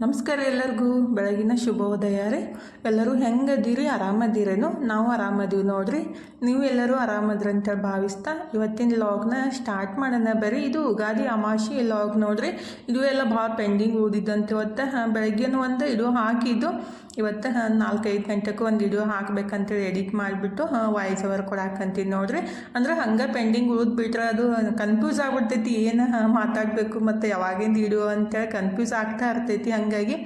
ನಮಸ್ಕಾರ ಎಲ್ಲರಿಗೂ. ಬೆಳಗಿನ ಶುಭೋದಯ ರೀ ಎಲ್ಲರೂ ಹೆಂಗದೀರಿ? ಆರಾಮದಿರೇನು? ನಾವು ಆರಾಮದೀವಿ ನೋಡ್ರಿ. ನೀವು ಎಲ್ಲರೂ ಆರಾಮದ್ರಿ ಅಂತೇಳಿ ಭಾವಿಸ್ತಾ ಇವತ್ತಿನ ಲಾಗ್ನ ಸ್ಟಾರ್ಟ್ ಮಾಡೋಣ ಬರೀ ಇದು ಉಗಾದಿ ಅಮಾಶಿ ಲಾಗ್ ನೋಡ್ರಿ. ಇದು ಎಲ್ಲ ಭಾಳ ಪೆಂಡಿಂಗ್ ಓದಿದ್ದಂತೆ ಇವತ್ತು. ಬೆಳಗ್ಗೆನೂ ಒಂದು ಇದು ಹಾಕಿದ್ದು. ಇವತ್ತು ನಾಲ್ಕೈದು ಗಂಟೆಗೆ ಒಂದು ವಿಡಿಯೋ ಹಾಕ್ಬೇಕಂತೇಳಿ ಎಡಿಟ್ ಮಾಡಿಬಿಟ್ಟು ವಾಯ್ಸ್ ಓವರ್ ಕೊಡಾಕಂತೀನಿ ನೋಡ್ರಿ. ಅಂದ್ರೆ ಹಂಗೆ ಪೆಂಡಿಂಗ್ ಉಳಿದ್ಬಿಟ್ರೆ ಅದು ಕನ್ಫ್ಯೂಸ್ ಆಗ್ಬಿಡ್ತೈತಿ. ಏನು ಮಾತಾಡಬೇಕು ಮತ್ತು ಯಾವಾಗಿಂದ ವಿಡಿಯೋ ಅಂತೇಳಿ ಕನ್ಫ್ಯೂಸ್ ಆಗ್ತಾ ಇರ್ತೈತಿ. ಹಾಗಾಗಿ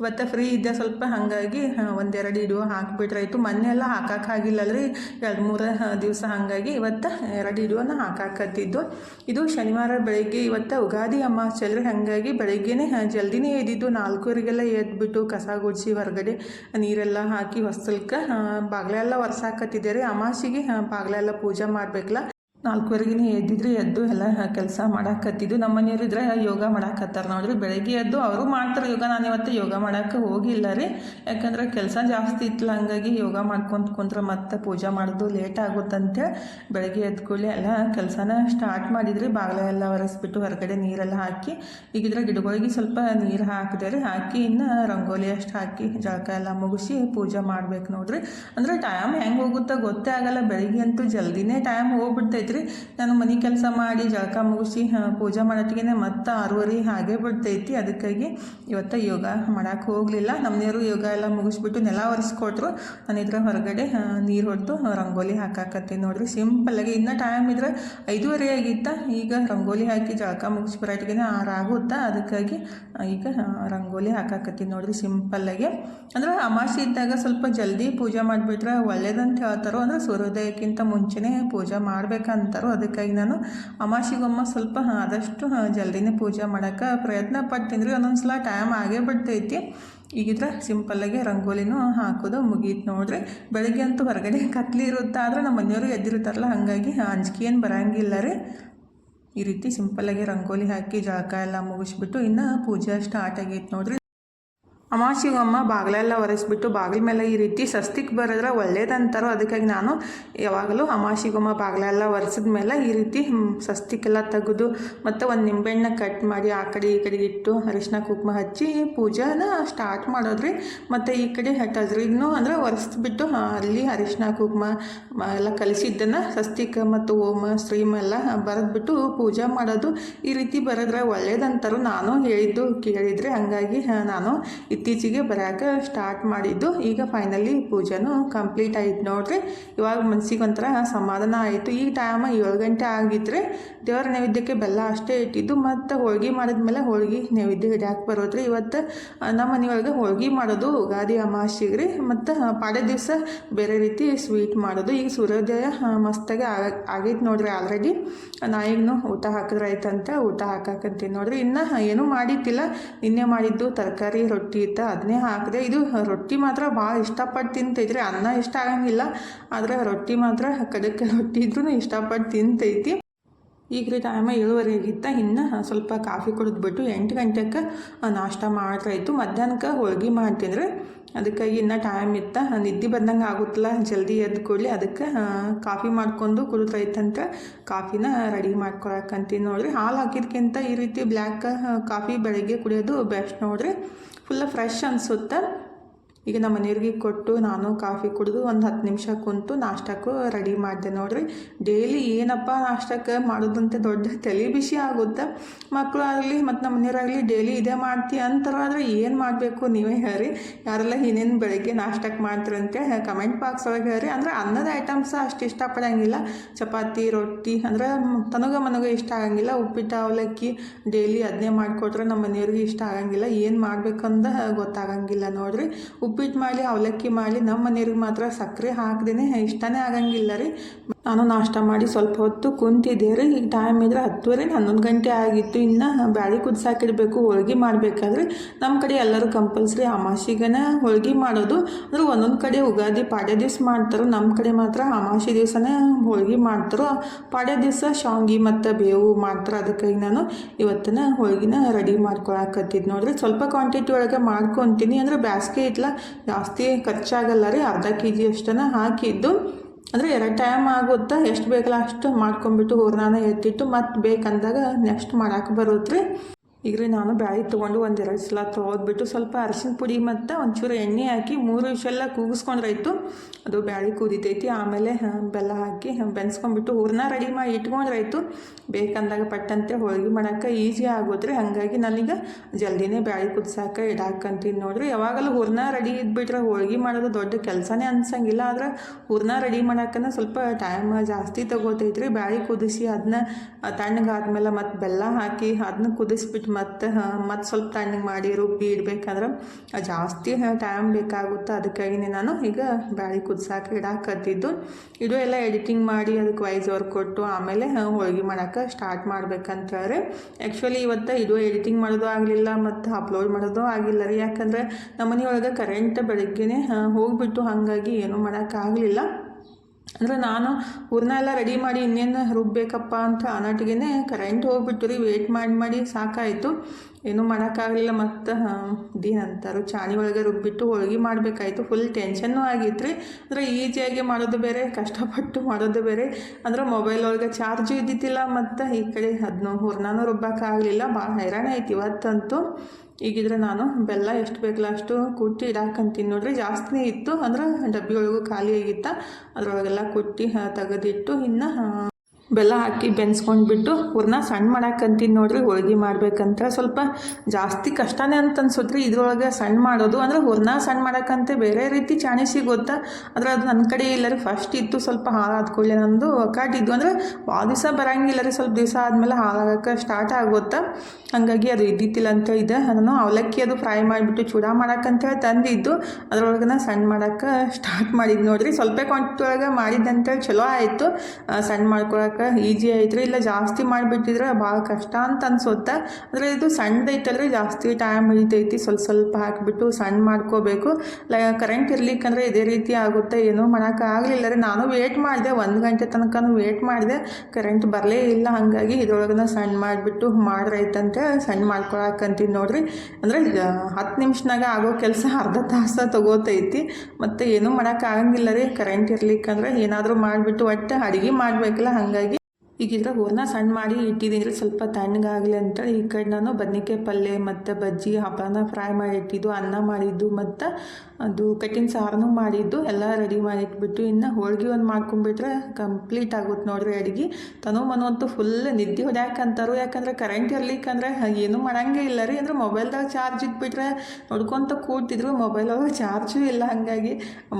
ಇವತ್ತು ಫ್ರೀ ಇದ್ದೆ ಸ್ವಲ್ಪ ಹಾಗಾಗಿ ಒಂದೆರಡು ಹಿಡಿಯೋ ಹಾಕಿಬಿಟ್ರಾಯ್ತು ಎಲ್ಲ ಹಾಕೋಕ್ಕಾಗಿಲ್ಲಲ್ರಿ ಎರಡು ಮೂರು ದಿವಸ ಹಾಗಾಗಿ ಇವತ್ತು ಎರಡು ಹಿಡಿಯೋನ ಹಾಕಾಕತ್ತಿದ್ದು. ಇದು ಶನಿವಾರ ಬೆಳಗ್ಗೆ ಇವತ್ತು ಉಗಾದಿ ಅಮ್ಮ ಅಲ್ರಿ. ಹಾಗಾಗಿ ಬೆಳಗ್ಗೆನೇ ಜಲ್ದಿನೇ ಎದ್ದಿದ್ದು. ನಾಲ್ಕೂವರೆಗೆಲ್ಲ ಎದ್ಬಿಟ್ಟು ಕಸ ಗುಡಿಸಿ ಹೊರಗಡೆ ನೀರೆಲ್ಲ ಹಾಕಿ ಹೊಸಲ್ಕ ಬಾಗ್ಲೆಲ್ಲ ಒರೆಸಾಕತ್ತಿದ್ದೆ ರೀ. ಅಮಾಸಿಗೆ ಬಾಗ್ಲೆಲ್ಲ ಪೂಜೆ ಮಾಡಬೇಕಲ್ಲ. ನಾಲ್ಕುವರೆಗಿನೇ ಎದ್ದಿದ್ರೆ ಎದ್ದು ಎಲ್ಲ ಕೆಲಸ ಮಾಡಾಕತ್ತಿದ್ದು. ನಮ್ಮ ಮನೆಯವರು ಇದ್ರೆ ಯೋಗ ಮಾಡಾಕತ್ತಾರ ನೋಡ್ರಿ. ಬೆಳಗ್ಗೆ ಎದ್ದು ಅವರು ಮಾಡ್ತಾರೆ ಯೋಗ. ನಾನು ಇವತ್ತು ಯೋಗ ಮಾಡಕ್ಕೆ ಹೋಗಿಲ್ಲ ರೀ. ಯಾಕಂದ್ರೆ ಕೆಲಸ ಜಾಸ್ತಿ ಇತ್ತಲ್ಲ, ಹಂಗಾಗಿ ಯೋಗ ಮಾಡ್ಕೊಂತ ಕುಂತ್ರೆ ಮತ್ತೆ ಪೂಜೆ ಮಾಡೋದು ಲೇಟ್ ಆಗುತ್ತಂತೆ. ಬೆಳಗ್ಗೆ ಎದ್ದ ಕೂಡಲೇ ಎಲ್ಲ ಕೆಲಸನ ಸ್ಟಾರ್ಟ್ ಮಾಡಿದ್ರಿ ಬಾಗಿಲ ಎಲ್ಲ ಒರೆಸ್ಬಿಟ್ಟು ಹೊರಗಡೆ ನೀರೆಲ್ಲ ಹಾಕಿ ಈಗಿದ್ರೆ ಗಿಡಗಳಿಗೆ ಸ್ವಲ್ಪ ನೀರು ಹಾಕಿದೆ ರೀ. ಹಾಕಿ ಇನ್ನು ರಂಗೋಲಿ ಅಷ್ಟು ಹಾಕಿ ಜಳಕ ಎಲ್ಲ ಮುಗಿಸಿ ಪೂಜೆ ಮಾಡ್ಬೇಕು ನೋಡ್ರಿ. ಅಂದ್ರೆ ಟೈಮ್ ಹೆಂಗೆ ಹೋಗುತ್ತೋ ಗೊತ್ತೇ ಆಗಲ್ಲ. ಬೆಳಿಗ್ಗೆ ಅಂತೂ ಜಲ್ದಿನೇ ಟೈಮ್ ನಾನು ಮನೆ ಕೆಲಸ ಮಾಡಿ ಜಳಕ ಮುಗಿಸಿ ಪೂಜೆ ಮಾಡೋತ್ತಿಗೆ ಮತ್ತೆ ಆರೂವರೆ ಹಾಗೆ ಬಿಡ್ತೈತಿ. ಅದಕ್ಕಾಗಿ ಇವತ್ತು ಯೋಗ ಮಾಡೋಕ್ಕೆ ಹೋಗಲಿಲ್ಲ. ನಮ್ಮನೆಯವರು ಯೋಗ ಎಲ್ಲ ಮುಗಿಸ್ಬಿಟ್ಟು ನೆಲ ಒರೆಸ್ಕೊಟ್ರು. ನಾನು ಇದ್ರ ಹೊರಗಡೆ ನೀರು ಹೊಡೆದು ರಂಗೋಲಿ ಹಾಕಾಕತ್ತೀನಿ ನೋಡ್ರಿ. ಸಿಂಪಲ್ಲಾಗಿ ಇನ್ನೂ ಟೈಮ್ ಇದ್ರೆ ಐದೂವರೆ ಆಗಿತ್ತ. ಈಗ ರಂಗೋಲಿ ಹಾಕಿ ಜಳಕ ಮುಗಿಸಿ ಬರೋಟಿಗೆ ಆರು ಆಗುತ್ತಾ? ಅದಕ್ಕಾಗಿ ಈಗ ರಂಗೋಲಿ ಹಾಕಾಕತ್ತೀನಿ ನೋಡ್ರಿ ಸಿಂಪಲ್ಲಾಗಿ ಅಂದ್ರೆ ಅಮಾಸೆ ಇದ್ದಾಗ ಸ್ವಲ್ಪ ಜಲ್ದಿ ಪೂಜೆ ಮಾಡಿಬಿಟ್ರೆ ಒಳ್ಳೇದಂತ ಹೇಳ್ತಾರೋ, ಅಂದ್ರೆ ಸೂರ್ಯೋದಯಕ್ಕಿಂತ ಮುಂಚೆನೇ ಪೂಜೆ ಮಾಡ್ಬೇಕಂತಾರೋ ಅದಕ್ಕಾಗಿ ನಾನು ಅಮಾಶಿಗೊಮ್ಮ ಸ್ವಲ್ಪ ಆದಷ್ಟು ಜಲ್ದಿನೇ ಪೂಜೆ ಮಾಡೋಕ್ಕೆ ಪ್ರಯತ್ನ ಪಡ್ತೀನಿ ರೀ ಒಂದೊಂದು ಸಲ ಟೈಮ್ ಆಗೇ ಬಿಡ್ತೈತಿ. ಈಗಿದ್ರೆ ಸಿಂಪಲ್ಲಾಗಿ ರಂಗೋಲಿನೂ ಹಾಕೋದು ಮುಗೀತು ನೋಡ್ರಿ. ಬೆಳಗ್ಗೆ ಅಂತೂ ಹೊರಗಡೆ ಕತ್ಲಿ ಇರುತ್ತೆ ಆದರೆ ನಮ್ಮ ಮನೆಯವರು ಎದ್ದಿರ್ತಾರಲ್ಲ, ಹಾಗಾಗಿ ಅಂಜಿಕೆ ಏನು ಬರೋಂಗಿಲ್ಲ ರೀ. ಈ ರೀತಿ ಸಿಂಪಲ್ಲಾಗಿ ರಂಗೋಲಿ ಹಾಕಿ ಜಳಕ ಎಲ್ಲ ಮುಗಿಸ್ಬಿಟ್ಟು ಇನ್ನು ಪೂಜೆ ಸ್ಟಾರ್ಟ್ ಆಗೈತೆ ನೋಡ್ರಿ. ಅಮಾವಾಸ್ಯೆಗೊಮ್ಮ ಬಾಗಿಲೆಲ್ಲ ಒರೆಸ್ಬಿಟ್ಟು ಬಾಗಿಲ ಮೇಲೆ ಈ ರೀತಿ ಸಸ್ತಿಗೆ ಬರೋದ್ರೆ ಒಳ್ಳೇದಂತಾರೋ ಅದಕ್ಕಾಗಿ ನಾನು ಯಾವಾಗಲೂ ಅಮಾಶಿಗಮ್ಮ ಬಾಗಿಲೆಲ್ಲ ಒರೆಸಿದ ಮೇಲೆ ಈ ರೀತಿ ಸಸ್ತಿಕ್ಕೆಲ್ಲ ತೆಗೆದು ಮತ್ತು ಒಂದು ನಿಂಬೆಹಣ್ಣ ಕಟ್ ಮಾಡಿ ಆ ಕಡೆ ಈ ಕಡೆ ಇಟ್ಟು ಅರಿಶಿನ ಕುಂಕುಮ ಹಚ್ಚಿ ಪೂಜೆನ ಸ್ಟಾರ್ಟ್ ಮಾಡೋದ್ರಿ. ಮತ್ತು ಈ ಕಡೆ ಟಜ್ರಿಗೂ ಅಂದರೆ ಒರೆಸ್ಬಿಟ್ಟು ಅಲ್ಲಿ ಅರಿಶಿನ ಕುಂಕುಮ ಎಲ್ಲ ಕಲಿಸಿದ್ದನ್ನು ಸಸ್ತಿಕ ಮತ್ತು ಓಮ ಸ್ತ್ರೀಮ್ ಎಲ್ಲ ಬರೆದ್ಬಿಟ್ಟು ಪೂಜೆ ಮಾಡೋದು ಈ ರೀತಿ ಬರೆದ್ರೆ ಒಳ್ಳೇದಂತಾರೋ ನಾನು ಹೇಳಿದ್ದು ಕೇಳಿದರೆ. ಹಾಗಾಗಿ ನಾನು ಇತ್ತೀಚೆಗೆ ಬರೋಕೆ ಸ್ಟಾರ್ಟ್ ಮಾಡಿದ್ದು. ಈಗ ಫೈನಲಿ ಪೂಜೆನೂ ಕಂಪ್ಲೀಟ್ ಆಯ್ತು ನೋಡ್ರಿ. ಇವಾಗ ಮನ್ಸಿಗೆ ಒಂಥರ ಸಮಾಧಾನ ಆಯಿತು. ಈ ಟೈಮ ಏಳು ಗಂಟೆ ಆಗಿದ್ರೆ ದೇವರ ನೈವೇದ್ಯಕ್ಕೆ ಬೆಲ್ಲ ಅಷ್ಟೇ ಇಟ್ಟಿದ್ದು. ಮತ್ತು ಹೋಳ್ಗೆ ಮಾಡಿದ್ಮೇಲೆ ಹೋಳಿಗೆ ನೈವೇದ್ಯ ಹಿಡಿಯಾಕೆ ಬರೋದ್ರಿ. ಇವತ್ತು ನಮ್ಮ ಮನೆಯೊಳಗೆ ಹೋಳ್ಗೆ ಮಾಡೋದು ಉಗಾದಿ ಅಮಾವಾಸ್ಯೆಗೆ ರೀ ಮತ್ತು ಪಾಡೆ ದಿವಸ ಬೇರೆ ರೀತಿ ಸ್ವೀಟ್ ಮಾಡೋದು. ಈಗ ಸೂರ್ಯೋದಯ ಮಸ್ತಾಗಿ ಆಗೈತೆ ನೋಡ್ರಿ ಆಲ್ರೆಡಿ ನಾಯಿಗೂ ಊಟ ಹಾಕಿದ್ರೆ ಆಯ್ತಂತ ಊಟ ಹಾಕಾಕಂತೀನಿ ನೋಡ್ರಿ. ಇನ್ನು ಏನೂ ಮಾಡಿದ್ದಿಲ್ಲ ನಿನ್ನೆ ಮಾಡಿದ್ದು ತರಕಾರಿ, ರೊಟ್ಟಿ ಇತ್ತು ಅದನ್ನೇ ಹಾಕಿದೆ. ಇದು ರೊಟ್ಟಿ ಮಾತ್ರ ಭಾಳ ಇಷ್ಟಪಟ್ಟು ತಿಂತೈತ್ರಿ. ಅನ್ನ ಇಷ್ಟ ಆಗಂಗಿಲ್ಲ, ಆದರೆ ರೊಟ್ಟಿ ಮಾತ್ರ ಕಡಕ್ಕೆ ರೊಟ್ಟಿ ಇದ್ರೂ ಇಷ್ಟಪಟ್ಟು ತಿಂತೈತಿ. ಈಗ ರೀ ಟೈಮ ಏಳುವರೆ ಆಗಿತ್ತ ಇನ್ನು ಸ್ವಲ್ಪ ಕಾಫಿ ಕುಡಿದ್ಬಿಟ್ಟು ಎಂಟು ಗಂಟೆಗೆ ನಾಷ್ಟ ಮಾಡ್ತಾಯಿತ್ತು. ಮಧ್ಯಾಹ್ನಕ್ಕೆ ಹೋಳ್ಗೆ ಮಾಡ್ತೀನಿ ಅದಕ್ಕಾಗಿ ಇನ್ನೂ ಟೈಮ್ ಇತ್ತ. ನಿದ್ದೆ ಬಂದಂಗೆ ಆಗುತ್ತಲ್ಲ, ಜಲ್ದಿ ಎದ್ದು ಕೂಡಲಿ ಅದಕ್ಕೆ ಕಾಫಿ ಮಾಡ್ಕೊಂಡು ಕುಡಿದ್ರೈತಂತ ಕಾಫಿನ ರೆಡಿ ಮಾಡ್ಕೊಳಕ್ಕಂತೀನಿ ನೋಡಿರಿ. ಹಾಲು ಹಾಕಿದ್ಕಿಂತ ಈ ರೀತಿ ಬ್ಲ್ಯಾಕ್ ಕಾಫಿ ಬೆಳಗ್ಗೆ ಕುಡಿಯೋದು ಬೆಸ್ಟ್ ನೋಡ್ರಿ. ಫುಲ್ಲ ಫ್ರೆಶ್ ಅನಿಸುತ್ತೆ ಈಗ ನಮ್ಮ ಮನೆಯವ್ರಿಗೆ ಕೊಟ್ಟು ನಾನು ಕಾಫಿ ಕುಡಿದು ಒಂದು ಹತ್ತು ನಿಮಿಷ ಕುಂತು ನಾಷ್ಟಕ್ಕೂ ರೆಡಿ ಮಾಡಿದೆ ನೋಡ್ರಿ. ಡೈಲಿ ಏನಪ್ಪ ನಾಷ್ಟಕ್ಕೆ ಮಾಡೋದಂತೆ ದೊಡ್ಡ ತಲೆ ಬಿಸಿ ಆಗುತ್ತೆ? ಮಕ್ಕಳು ಆಗಲಿ ಮತ್ತು ನಮ್ಮ ಮನೆಯವರಾಗಲಿ ಡೈಲಿ ಇದೇ ಮಾಡ್ತೀವಿ ಅಂತಾರಾದ್ರೆ ಏನು ಮಾಡಬೇಕು ನೀವೇ ಹೇಳ್ರಿ. ಯಾರೆಲ್ಲ ಏನೇನು ಬೆಳಗ್ಗೆ ನಾಷ್ಟಕ್ಕೆ ಮಾಡ್ತೀರಂತೆ ಕಮೆಂಟ್ ಬಾಕ್ಸ್ ಒಳಗೆ ಹೇಳಿರಿ. ಅಂದ್ರೆ ಅನ್ನದ ಐಟಮ್ಸ್ ಅಷ್ಟು ಇಷ್ಟಪಡೋಂಗಿಲ್ಲ. ಚಪಾತಿ, ರೊಟ್ಟಿ ಅಂದ್ರೆ ತನಗ ಮನಗ ಇಷ್ಟ ಆಗಂಗಿಲ್ಲ. ಉಪ್ಪಿಟ್ಟು, ಅವಲಕ್ಕಿ ಡೈಲಿ ಅದನ್ನೇ ಮಾಡಿಕೊಟ್ರೆ ನಮ್ಮ ಮನೆಯವ್ರಿಗೆ ಇಷ್ಟ ಆಗಂಗಿಲ್ಲ. ಏನು ಮಾಡಬೇಕಂದ ಗೊತ್ತಾಗಂಗಿಲ್ಲ ನೋಡ್ರಿ. ಉಪ್ಪಿಟ್ಟು ಮಾಡಿ ಅವಲಕ್ಕಿ ಮಾಡಲಿ ನಮ್ಮ ಮನೆಯವ್ರಿಗೆ ಮಾತ್ರ ಸಕ್ಕರೆ ಹಾಕ್ದೇ ಇಷ್ಟನೇ ಆಗಂಗಿಲ್ಲ ರೀ. ನಾನು ನಾಷ್ಟ ಮಾಡಿ ಸ್ವಲ್ಪ ಹೊತ್ತು ಕುಂತಿದ್ದೆ ರೀ ಈಗ ಟೈಮ್ ಇದ್ರೆ ಹತ್ತುವರೆ, ಹನ್ನೊಂದು ಗಂಟೆ ಆಗಿತ್ತು. ಇನ್ನು ಬ್ಯಾಳಿ ಕುದಿಸಾಕಿಡಬೇಕು, ಹೋಳ್ಗೆ ಮಾಡಬೇಕಾದ್ರೆ ನಮ್ಮ ಕಡೆ ಎಲ್ಲರೂ ಕಂಪಲ್ಸರಿ ಅಮಾಸಿಗನ ಹೋಳ್ಗೆ ಮಾಡೋದು. ಅಂದ್ರೆ ಒಂದೊಂದು ಕಡೆ ಉಗಾದಿ ಪಾಡ್ಯ ದಿವಸ ಮಾಡ್ತಾರೆ ನಮ್ಮ ಕಡೆ ಮಾತ್ರ ಅಮಾಸಿ ದಿವಸನೇ ಹೋಳ್ಗೆ ಮಾಡ್ತಾರೆ. ಪಾಡ್ಯ ದಿವಸ ಶಾಂಗಿ ಮತ್ತು ಬೇವು ಮಾಡ್ತಾರೆ. ಅದಕ್ಕಾಗಿ ನಾನು ಇವತ್ತಿನ ಹೋಳ್ಗಿನ ರೆಡಿ ಮಾಡ್ಕೊಳಕತ್ತಿದ್ದು ನೋಡ್ರಿ. ಸ್ವಲ್ಪ ಕ್ವಾಂಟಿಟಿ ಒಳಗೆ ಮಾಡ್ಕೊತೀನಿ. ಅಂದರೆ ಬ್ಯಾಸ್ಗೆ ಇಟ್ಲ ಜಾಸ್ತಿ ಖರ್ಚಾಗಲ್ಲ ರೀ. ಅರ್ಧ ಕೆ ಜಿ ಅಷ್ಟನ್ನು ಹಾಕಿದ್ದು. ಅಂದರೆ ಎರಡು ಟೈಮ್ ಆಗುತ್ತಾ ಎಷ್ಟು ಬೇಕಲ್ಲ ಅಷ್ಟು ಮಾಡ್ಕೊಂಬಿಟ್ಟು ಹೂರ್ಣನ ಎತ್ತಿಟ್ಟು ಮತ್ತು ಬೇಕಂದಾಗ ನೆಕ್ಸ್ಟ್ ಮಾಡಕ್ಕೆ ಬರುತ್ತೆ ಈಗ ರೀ ನಾನು ಬ್ಯಾಳಿ ತೊಗೊಂಡು ಒಂದು ಎರಡು ಸಲ ತೊಗೊದ್ಬಿಟ್ಟು ಸ್ವಲ್ಪ ಅರಿಶಿನ ಪುಡಿ ಮತ್ತು ಒಂಚೂರು ಎಣ್ಣೆ ಹಾಕಿ ಮೂರು ವಿಷೆಲ್ಲ ಕೂಗಿಸ್ಕೊಂಡ್ರಾಯ್ತು. ಅದು ಬ್ಯಾಳಿ ಕುದಿತೈತಿ. ಆಮೇಲೆ ಬೆಲ್ಲ ಹಾಕಿ ಬೆನ್ಸ್ಕೊಂಡ್ಬಿಟ್ಟು ಹೂರ್ಣ ರೆಡಿ ಮಾಡಿ ಇಟ್ಕೊಂಡ್ರಾಯ್ತು. ಬೇಕಂದಾಗ ಪಟ್ಟಂತೆ ಹೋಳಿಗೆ ಮಾಡೋಕ್ಕೆ ಈಸಿ ಆಗೋದ್ರಿ ಹಾಗಾಗಿ ನಾನೀಗ ಜಲ್ದಿನೇ ಬ್ಯಾಳಿ ಕುದ್ಸಾಕ ಇಡಾಕಂತೀನಿ ನೋಡ್ರಿ. ಯಾವಾಗಲೂ ಹೂರ್ಣ ರೆಡಿ ಇದ್ಬಿಟ್ರೆ ಹೋಳಿಗೆ ಮಾಡೋದು ದೊಡ್ಡ ಕೆಲಸನೇ ಅನ್ಸಂಗಿಲ್ಲ. ಆದ್ರೆ ಹೂರ್ಣ ರೆಡಿ ಮಾಡೋಕ್ಕನ ಸ್ವಲ್ಪ ಟೈಮ್ ಜಾಸ್ತಿ ತಗೋತೈತ್ರಿ. ಬ್ಯಾಳಿ ಕುದಿಸಿ ಅದನ್ನ ತಣ್ಣಗಾದ್ಮೇಲೆ ಮತ್ತು ಬೆಲ್ಲ ಹಾಕಿ ಅದನ್ನ ಕುದಿಸ್ಬಿಟ್ಟು ಮತ್ತು ಮತ್ತು ಸ್ವಲ್ಪ ತಣ್ಣಗೆ ಮಾಡಿ ರುಬ್ಬಿ ಇಡಬೇಕಾದ್ರೆ ಜಾಸ್ತಿ ಟೈಮ್ ಬೇಕಾಗುತ್ತೆ ಅದಕ್ಕಾಗಿನೇ ನಾನು ಈಗ ಬ್ಯಾಳಿ ಕುದ್ಸಾಕ ಇಡಾಕತ್ತಿದ್ದು. ಇದು ಎಲ್ಲ ಎಡಿಟಿಂಗ್ ಮಾಡಿ ಅದಕ್ಕೆ ವೈಸ್ ವರ್ಕ್ ಕೊಟ್ಟು ಆಮೇಲೆ ಹೋಳಿಗೆ ಮಾಡೋಕೆ ಸ್ಟಾರ್ಟ್ ಮಾಡ್ಬೇಕಂತೇಳಿ ಆ್ಯಕ್ಚುಲಿ ಇವತ್ತು ಇದು ಎಡಿಟಿಂಗ್ ಮಾಡೋದು ಆಗಲಿಲ್ಲ ಮತ್ತು ಅಪ್ಲೋಡ್ ಮಾಡೋದು ಆಗಿಲ್ಲ ರೀ. ಯಾಕಂದರೆ ನಮ್ಮ ಮನೆಯೊಳಗೆ ಕರೆಂಟ್ ಬೆಳಗ್ಗೆನೇ ಹೋಗಿಬಿಟ್ಟು ಹಾಗಾಗಿ ಏನೂ ಮಾಡೋಕ್ಕಾಗಲಿಲ್ಲ ಅಂದ್ರೆ ನಾನು ಹೂರ್ಣ ಎಲ್ಲ ರೆಡಿ ಮಾಡಿ ಇನ್ನೇನು ರುಬ್ಬೇಕಪ್ಪ ಅಂತ ಅನ್ನೋಟಿಗೆ ಕರೆಂಟ್ ಹೋಗ್ಬಿಟ್ಟು ರೀ ವೇಟ್ ಮಾಡಿ ಮಾಡಿ ಸಾಕಾಯಿತು. ಏನೂ ಮಾಡೋಕ್ಕಾಗಲಿಲ್ಲ, ಮತ್ತು ಅಂತಾರು ಚಾಣಿ ಒಳಗೆ ರುಬ್ಬಿಟ್ಟು ಹೋಳ್ಗೆ ಮಾಡಬೇಕಾಯ್ತು. ಫುಲ್ ಟೆನ್ಷನ್ನೂ ಆಗಿತ್ತು ರೀ. ಅಂದರೆ ಈಜಿಯಾಗಿ ಮಾಡೋದು ಬೇರೆ, ಕಷ್ಟಪಟ್ಟು ಮಾಡೋದು ಬೇರೆ. ಅಂದ್ರೆ ಮೊಬೈಲ್ ಒಳಗೆ ಚಾರ್ಜು ಇದ್ದಿದ್ದಿಲ್ಲ, ಮತ್ತು ಈ ಕಡೆ ಅದನ್ನು ಹೂರ್ಣನೂ ರುಬ್ಬಕ್ಕಾಗಲಿಲ್ಲ ಭಾಳ ಹೈರಾಣ ಐತಿ ಇವತ್ತಂತೂ. ಈಗಿದ್ರೆ ನಾನು ಬೆಲ್ಲ ಎಷ್ಟು ಬೇಕಲ್ಲ ಅಷ್ಟು ಕುಟ್ಟಿ ಇಡಾಕಂತೀನಿ ನೋಡ್ರಿ ಜಾಸ್ತಿನೇ ಇತ್ತು, ಅಂದ್ರೆ ಡಬ್ಬಿ ಒಳಗೂ ಖಾಲಿ ಆಗಿತ್ತು ಅದ್ರೊಳಗೆಲ್ಲ ಕುಟ್ಟಿ ತೆಗೆದಿಟ್ಟು ಇನ್ನು ಬೆಲ್ಲ ಹಾಕಿ ಬೆನ್ಸ್ಕೊಂಡ್ಬಿಟ್ಟು ಹೂರ್ಣ ಸಣ್ಣ ಮಾಡಾಕಂತೀನಿ ನೋಡ್ರಿ, ಹೋಳ್ಗೆ ಮಾಡ್ಬೇಕಂತ ಸ್ವಲ್ಪ ಜಾಸ್ತಿ ಕಷ್ಟನೇ ಅಂತ ಅನ್ಸುತ್ತೆ ಇದ್ರೊಳಗೆ ಸಣ್ಣ ಮಾಡೋದು. ಅಂದ್ರೆ ಹೂರ್ಣ ಸಣ್ಣ ಮಾಡಕ್ಕಂತೆ ಬೇರೆ ರೀತಿ ಚಾಣಿಸಿ ಗೊತ್ತಾ? ಆದ್ರೆ ಅದು ನನ್ನ ಕಡೆ ಇಲ್ಲ ಫಸ್ಟ್ ಇತ್ತು ಸ್ವಲ್ಪ ಹಾಳಾದ ಕೂಡಲೇ ನಂದು ಇದ್ದು ಅಂದ್ರೆ ಭಾಳ ದಿವಸ ಬರಂಗಿಲ್ಲ ರೀ, ಸ್ವಲ್ಪ ದಿವಸ ಆದಮೇಲೆ ಹಾಳಾಗಕ್ಕೆ ಸ್ಟಾರ್ಟ್ ಆಗುತ್ತಾ? ಹಾಗಾಗಿ ಅದು ಇದ್ದಿತ್ತಿಲ್ಲ ಅಂತ ಇದೆ. ನಾನು ಅವಲಕ್ಕಿ ಅದು ಫ್ರೈ ಮಾಡಿಬಿಟ್ಟು ಚೂಡ ಮಾಡಕ್ಕಂತೇಳಿ ತಂದಿದ್ದು. ಅದ್ರೊಳಗನ ಸಣ್ಣ ಮಾಡಕ್ಕೆ ಸ್ಟಾರ್ಟ್ ಮಾಡಿದ್ದು ನೋಡ್ರಿ. ಸ್ವಲ್ಪ ಕ್ವಾಂಟಿಟಿ ಒಳಗೆ ಮಾಡಿದ್ದಂತೇಳಿ ಚಲೋ ಆಯಿತು. ಸಣ್ಣ ಮಾಡ್ಕೊಳಕ್ಕೆ ಈಜಿ ಐತ್ರಿ ಇಲ್ಲ ಜಾಸ್ತಿ ಮಾಡಿಬಿಟ್ಟಿದ್ರೆ ಭಾಳ ಕಷ್ಟ ಅಂತ ಅನ್ಸುತ್ತೆ. ಅಂದರೆ ಇದು ಸಣ್ಣದೈತಲ್ರಿ ಜಾಸ್ತಿ ಟೈಮ್ ಹಿಡಿತೈತಿ. ಸ್ವಲ್ಪ ಸ್ವಲ್ಪ ಹಾಕಿಬಿಟ್ಟು ಸಣ್ಣ ಮಾಡ್ಕೋಬೇಕು. ಲೈ ಕರೆಂಟ್ ಇರ್ಲಿಕ್ಕಂದ್ರೆ ಇದೇ ರೀತಿ ಆಗುತ್ತೆ. ಏನೂ ಮಾಡೋಕೆ ಆಗಲಿಲ್ಲ ರೀ. ನಾನು ವೇಟ್ ಮಾಡಿದೆ. ಒಂದು ಗಂಟೆ ತನಕನೂ ವೇಟ್ ಮಾಡಿದೆ. ಕರೆಂಟ್ ಬರಲೇ ಇಲ್ಲ. ಹಾಗಾಗಿ ಇದ್ರೊಳಗನ ಸಣ್ಣ ಮಾಡಿಬಿಟ್ಟು ಮಾಡ್ರೈತಂತೆ ಸಣ್ಣ ಮಾಡ್ಕೊಳಕಂತೀನಿ ನೋಡಿರಿ. ಅಂದರೆ ಹತ್ತು ನಿಮಿಷನಾಗ ಆಗೋ ಕೆಲಸ ಅರ್ಧ ತಾಸು ತಗೋತೈತಿ. ಮತ್ತು ಏನೂ ಮಾಡೋಕ್ಕಾಗಂಗಿಲ್ಲ ರೀ. ಕರೆಂಟ್ ಇರ್ಲಿಕ್ಕಂದ್ರೆ ಏನಾದರೂ ಮಾಡಿಬಿಟ್ಟು ಒಟ್ಟು ಅಡುಗೆ ಮಾಡಬೇಕಲ್ಲ. ಹಾಗಾಗಿ ಈಗಿದ್ರೆ ಹೂರ್ಣ ಸಣ್ಣ ಮಾಡಿ ಇಟ್ಟಿದ್ದೀನಿ ಸ್ವಲ್ಪ ತಣ್ಣಗಾಗಲಿ ಅಂತ ಈ ಕಡೆ ನಾನು ಬದ್ನಿಕಾಯಿ ಪಲ್ಯ ಮತ್ತು ಬಜ್ಜಿ ಹಪ್ಪಳನ ಫ್ರೈ ಮಾಡಿ ಇಟ್ಟಿದ್ದು, ಅನ್ನ ಮಾಡಿದ್ದು ಮತ್ತು ಅದು ಕಟ್ಟಿನ ಸಾರನೂ ಮಾಡಿದ್ದು, ಎಲ್ಲ ರೆಡಿ ಮಾಡಿ ಇಟ್ಬಿಟ್ಟು ಇನ್ನು ಹೋಳ್ಗೆ ಒಂದು ಮಾಡ್ಕೊಂಡ್ಬಿಟ್ರೆ ಕಂಪ್ಲೀಟ್ ಆಗುತ್ತೆ ನೋಡ್ರಿ ಅಡುಗೆ. ತನೋ ಮನು ಅಂತೂ ಫುಲ್ ನಿದ್ದೆ ಹೊಡ್ಯಾಕಂತಾರು. ಯಾಕಂದ್ರೆ ಕರೆಂಟ್ ಇರ್ಲಿಕ್ಕಂದ್ರೆ ಏನೂ ಮಾಡಂಗೆ ಇಲ್ಲ ರೀ. ಅಂದ್ರೆ ಮೊಬೈಲ್ದಾಗ ಚಾರ್ಜ್ ಇಟ್ಬಿಟ್ರೆ ನೋಡ್ಕೊತ ಕೂಡ್ತಿದ್ರು ಮೊಬೈಲ್ ಒಳಗೆ ಚಾರ್ಜು ಇಲ್ಲ ಹಾಗಾಗಿ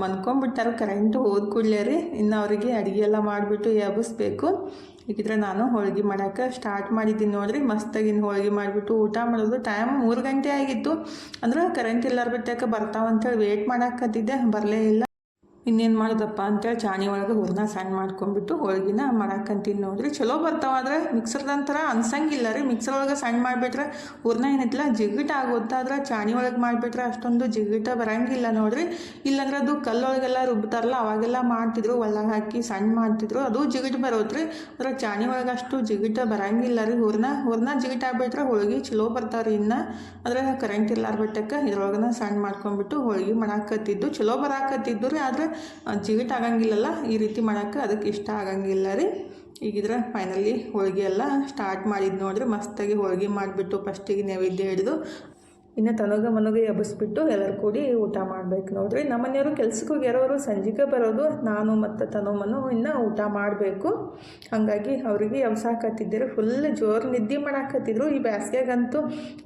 ಮನ್ಕೊಂಡ್ಬಿಡ್ತಾರೆ ಕರೆಂಟ್ ಹೋದ ಕೂಡಲೇ ರೀ. ಇನ್ನು ಅವರಿಗೆ ಅಡುಗೆ ಎಲ್ಲ ಮಾಡಿಬಿಟ್ಟು ಎಬ್ಬಿಸ್ಬೇಕು ಈಗಿದ್ರೆ ನಾನು ಹೋಳ್ಗೆ ಮಾಡೋಕೆ ಸ್ಟಾರ್ಟ್ ಮಾಡಿದ್ದೀನಿ ನೋಡ್ರಿ. ಮಸ್ತಾಗಿ ಹೋಳ್ಗೆ ಮಾಡಿಬಿಟ್ಟು ಊಟ ಮಾಡೋದು. ಟೈಮ್ ಮೂರು ಗಂಟೆ ಆಗಿತ್ತು. ಅಂದ್ರೆ ಕರೆಂಟ್ ಇಲ್ಲಾರ ಬಿಟ್ಟಾಕ ಬರ್ತಾವಂತೇಳಿ ವೇಟ್ ಮಾಡಕತ್ತಿದ್ದೆ ಬರಲೇ ಇಲ್ಲ. ಇನ್ನೇನು ಮಾಡೋದಪ್ಪ ಅಂತೇಳಿ ಚಾಣಿ ಒಳಗೆ ಹೂರ್ಣ ಸಣ್ಣ ಮಾಡ್ಕೊಂಡ್ಬಿಟ್ಟು ಹೋಳಿಗೆನ ಮಾಡಾಕಂತೀನಿ ನೋಡ್ರಿ. ಚಲೋ ಬರ್ತಾವಾದ್ರೆ ಮಿಕ್ಸರ್ದಂತರ ಅನ್ಸಂಗಿಲ್ಲ ರೀ. ಮಿಕ್ಸರ್ ಒಳಗೆ ಸಣ್ಣ ಮಾಡಿಬಿಟ್ರೆ ಹೂರ್ಣ ಏನೈತಿಲ್ಲ ಜಿಗಿಟ ಆಗುತ್ತೆ ಆದ್ರೆ ಚಾಣಿ ಒಳಗೆ ಮಾಡಿಬಿಟ್ರೆ ಅಷ್ಟೊಂದು ಜಿಗಿಟ ಬರಂಗಿಲ್ಲ ನೋಡ್ರಿ. ಇಲ್ಲಾಂದ್ರೆ ಅದು ಕಲ್ಲೊಳಗೆಲ್ಲ ರುಬ್ತಾರಲ್ಲ, ಅವಾಗೆಲ್ಲ ಮಾಡ್ತಿದ್ರು ಒಳಗೆ ಹಾಕಿ ಸಣ್ಣ ಮಾಡ್ತಿದ್ರು, ಅದು ಜಿಗಿಟ್ ಬರೋತ್ರಿ ಅದ್ರ ಚಾಣಿ ಒಳಗೆ ಅಷ್ಟು ಜಿಗಿಟ ಬರಂಗಿಲ್ಲ ರೀ ಹೂರ್ಣ. ಹೂರ್ಣ ಜಿಗಿಟ ಆಗ್ಬಿಟ್ರೆ ಹೋಳಿಗೆ ಚಲೋ ಬರ್ತಾವ್ರಿ ಇನ್ನು. ಅದ್ರಾಗ ಕರೆಂಟ್ ಇಲ್ಲಾರ ಬಿಟ್ಟಕ್ಕೆ ಇದ್ರೊಳಗನ ಸಣ್ಣ ಮಾಡ್ಕೊಂಡ್ಬಿಟ್ಟು ಹೋಳಿಗೆ ಮಾಡಾಕತ್ತಿದ್ದು. ಚಲೋ ಬರಾಕತ್ತಿದ್ದು ರೀ, ಆದರೆ ಜಿಗಿಟ್ ಆಗಂಗಿಲ್ಲಲ್ಲ, ಈ ರೀತಿ ಮಾಡೋಕ್ಕೆ ಅದಕ್ಕೆ ಇಷ್ಟ ಆಗಂಗಿಲ್ಲ ರೀ. ಈಗಿದ್ರೆ ಫೈನಲಿ ಹೋಳಿಗೆ ಎಲ್ಲ ಸ್ಟಾರ್ಟ್ ಮಾಡಿದ್ದು ನೋಡ್ರಿ, ಮಸ್ತಾಗಿ ಹೋಳಿಗೆ ಮಾಡಿಬಿಟ್ಟು ಫಸ್ಟಿಗೆ ನೈವೇದ್ಯ ಹಿಡಿದು ಇನ್ನು ತನಗ ಮನಗೆ ಎಬ್ಬಿಸ್ಬಿಟ್ಟು ಎಲ್ಲರೂ ಕೂಡಿ ಊಟ ಮಾಡ್ಬೇಕು ನೋಡ್ರಿ. ನಮ್ಮ ಮನೆಯವರು ಕೆಲ್ಸಕ್ಕೆ ಹೋಗ್ಯಾರವರು, ಸಂಜೆಗೆ ಬರೋದು, ನಾನು ಮತ್ತು ತನೋಮನು ಇನ್ನು ಊಟ ಮಾಡಬೇಕು. ಹಾಗಾಗಿ ಅವರಿಗೆ ಎಬ್ಸಾಕತ್ತಿದ್ದರು ಫುಲ್ ಜೋರು ನಿದ್ದೆ ಮಾಡಾಕತ್ತಿದ್ರು. ಈ ಬ್ಯಾಸ್ಗ್ಯಾಗಂತೂ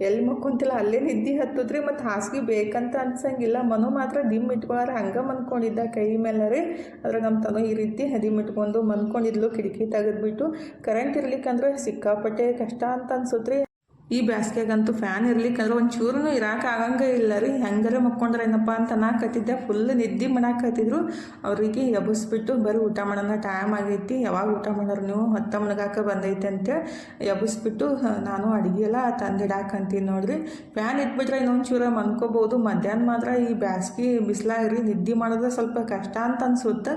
ಎಲ್ಲಿ ಮಕ್ಕೊಂತಿಲ್ಲ, ಅಲ್ಲೇ ನಿದ್ದೆ ಹತ್ತದ್ರಿ, ಮತ್ತು ಹಾಸಿಗೆ ಬೇಕಂತ ಅನ್ಸಂಗಿಲ್ಲ. ಮನು ಮಾತ್ರ ದಿಮ್ಮ ಇಟ್ಕೊಳಾರ, ಹಂಗೆ ಮನ್ಕೊಂಡಿದ್ದ ಕೈ ಮೇಲೆ ರೀ ಅದ್ರ ನಮ್ಮ ತನು ಈ ರೀತಿ ಹದಿಮ್ ಇಟ್ಕೊಂಡು ಮನ್ಕೊಂಡಿದ್ಲು, ಕಿಟಕಿ ತೆಗೆದ್ಬಿಟ್ಟು. ಕರೆಂಟ್ ಇರ್ಲಿಕ್ಕಂದ್ರೆ ಸಿಕ್ಕಾಪಟ್ಟೆ ಕಷ್ಟ ಅಂತ ಅನ್ಸುತ್ರಿ. ಈ ಬ್ಯಾಸ್ಗೆಗಂತೂ ಫ್ಯಾನ್ ಇರ್ಲಿಕ್ಕಂದ್ರೆ ಒಂದು ಚೂರು ಇರಾಕ ಆಗಂಗೆ ಇಲ್ಲ ರೀ. ಹೆಂಗಾರ ಮಕ್ಕೊಂಡ್ರೆ ಏನಪ್ಪ ಅಂತ ಅನ್ನಕತ್ತಿದ್ದೆ ಫುಲ್ ನಿದ್ದೆ ಮಾಡಾಕತ್ತಿದ್ರು ಅವರಿಗೆ ಎಬ್ಬಿಸ್ಬಿಟ್ಟು ಬರೀ ಊಟ ಮಾಡೋಣ ಟೈಮ್ ಆಗೈತಿ. ಯಾವಾಗ ಊಟ ಮಾಡೋರು ನೀವು? ಹೊತ್ತ ಮನಗಾಕ ಬಂದೈತೆ ಅಂತೇಳಿ ಎಬ್ಬಿಸ್ಬಿಟ್ಟು ನಾನು ಅಡುಗೆ ಎಲ್ಲ ತಂದಿಡಾಕಂತೀನಿ ನೋಡ್ರಿ. ಫ್ಯಾನ್ ಇಟ್ಬಿಟ್ರೆ ಇನ್ನೊಂದು ಚೂರ ಮನ್ಕೋಬೋದು ಮಧ್ಯಾಹ್ನ ಮಾತ್ರ ಈ ಬ್ಯಾಸ್ಗೆ ಬಿಸಿಲಾಗ್ರಿ. ನಿದ್ದೆ ಮಾಡೋದು ಸ್ವಲ್ಪ ಕಷ್ಟ ಅಂತ ಅನ್ಸುತ್ತೆ.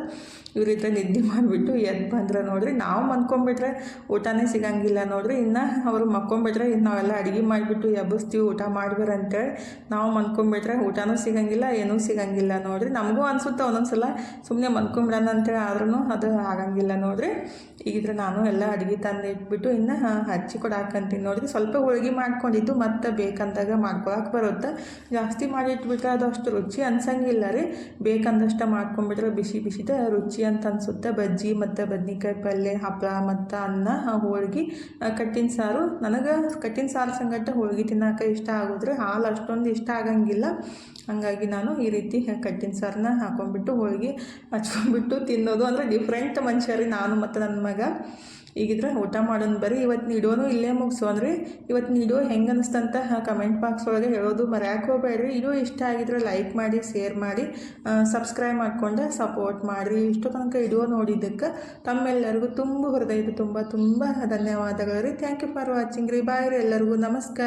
ಇವ್ರಿದ್ರೆ ನಿದ್ದೆ ಮಾಡಿಬಿಟ್ಟು ಎದ್ದು ಬಂದ್ರೆ ನೋಡ್ರಿ. ನಾವು ಮನ್ಕೊಂಬಿಟ್ರೆ ಊಟನೇ ಸಿಗಂಗಿಲ್ಲ ನೋಡ್ರಿ. ಇನ್ನು ಅವರು ಮಕ್ಕೊಂಬಿಟ್ರೆ ಇನ್ನು ನಾವೆಲ್ಲ ಎಲ್ಲ ಅಡುಗೆ ಮಾಡಿಬಿಟ್ಟು ಎಬ್ಬಿಸ್ತೀವಿ, ಊಟ ಮಾಡ್ಬೇರ ಅಂತೇಳಿ ನಾವು ಮನ್ಕೊಂಬಿಟ್ರೆ ಊಟನೂ ಸಿಗಂಗಿಲ್ಲ, ಏನೂ ಸಿಗಂಗಿಲ್ಲ ನೋಡ್ರಿ. ನಮಗೂ ಅನ್ಸುತ್ತೆ ಒಂದೊಂದು ಸಲ ಸುಮ್ಮನೆ ಮನ್ಕೊಂಬಿಡೋಣ ಅಂತೇಳಿ ಆದ್ರೂ ಅದು ಆಗಂಗಿಲ್ಲ ನೋಡ್ರಿ. ಈಗಿದ್ರೆ ನಾನು ಎಲ್ಲ ಅಡುಗೆ ತಂದು ಇಟ್ಬಿಟ್ಟು ಇನ್ನು ಹಚ್ಚಿ ಕೊಡಾಕಂತೀನಿ ನೋಡ್ರಿ. ಸ್ವಲ್ಪ ಹೋಳಿಗೆ ಮಾಡ್ಕೊಂಡಿದ್ದು ಮತ್ತೆ ಬೇಕಂದಾಗ ಮಾಡ್ಕೊಳಕ್ಕೆ ಬರುತ್ತೆ. ಜಾಸ್ತಿ ಮಾಡಿ ಇಟ್ಬಿಟ್ರೆ ಅದು ಅಷ್ಟು ರುಚಿ ಅನ್ಸಂಗಿಲ್ಲ ರೀ. ಬೇಕಂದಷ್ಟು ಮಾಡ್ಕೊಂಬಿಟ್ರೆ ಬಿಸಿ ಬಿಸಿದ ರುಚಿ ಅಂತ ಅನ್ಸುತ್ತೆ. ಬಜ್ಜಿ ಮತ್ತು ಬದ್ನಿಕಾಯಿ ಪಲ್ಯ ಹಪ್ಪಳ ಮತ್ತು ಅನ್ನ, ಹೋಳಿಗೆ, ಕಟ್ಟಿನ ಸಾರು. ನನಗೆ ಕಟ್ಟಿನ ಸಾರು ಸಂಗಟ ಹೋಳ್ಗೆ ತಿನ್ನೋಕೆ ಇಷ್ಟ ಆಗೋದ್ರೆ ಹಾಲು ಅಷ್ಟೊಂದು ಇಷ್ಟ ಆಗಂಗಿಲ್ಲ. ಹಾಗಾಗಿ ನಾನು ಈ ರೀತಿ ಕಟ್ಟಿನ ಸಾರನ್ನ ಹಾಕ್ಕೊಂಡ್ಬಿಟ್ಟು ಹೋಳಿಗೆ ಹಚ್ಕೊಂಡ್ಬಿಟ್ಟು ತಿನ್ನೋದು ಅಂದರೆ ಡಿಫ್ರೆಂಟ್ ಮನುಷ್ಯರಿ ನಾನು ಮತ್ತು ನನ್ನ ಮಗ. ಈಗಿದ್ರೆ ಊಟ ಮಾಡೋಣ ಬರೀ ಇವತ್ತು ನೀಡೋನು ಇಲ್ಲೇ ಮುಗಿಸು. ಅಂದ್ರೆ ಇವತ್ತು ನೀಡೋ ಹೆಂಗೆ ಅನಿಸ್ತಂತ ಕಮೆಂಟ್ ಬಾಕ್ಸ್ ಒಳಗೆ ಹೇಳೋದು ಮರ್ಯಾಕೆ ಹೋಗ್ಬೇಡ್ರಿ. ಇದು ಇಷ್ಟ ಆಗಿದ್ರೆ ಲೈಕ್ ಮಾಡಿ ಶೇರ್ ಮಾಡಿ ಸಬ್ಸ್ಕ್ರೈಬ್ ಮಾಡ್ಕೊಂಡು ಸಪೋರ್ಟ್ ಮಾಡಿರಿ. ಇಷ್ಟು ತನಕ ಇಡೋ ನೋಡಿದ್ದಕ್ಕೆ ತಮ್ಮೆಲ್ಲರಿಗೂ ತುಂಬ ಹೃದಯದ ತುಂಬ ತುಂಬ ಧನ್ಯವಾದಗಳು ರೀ. ಥ್ಯಾಂಕ್ ಯು ಫಾರ್ ವಾಚಿಂಗ್ ರೀ. ಬಾಯ್ ರೀ ಎಲ್ಲರಿಗೂ. ನಮಸ್ಕಾರ.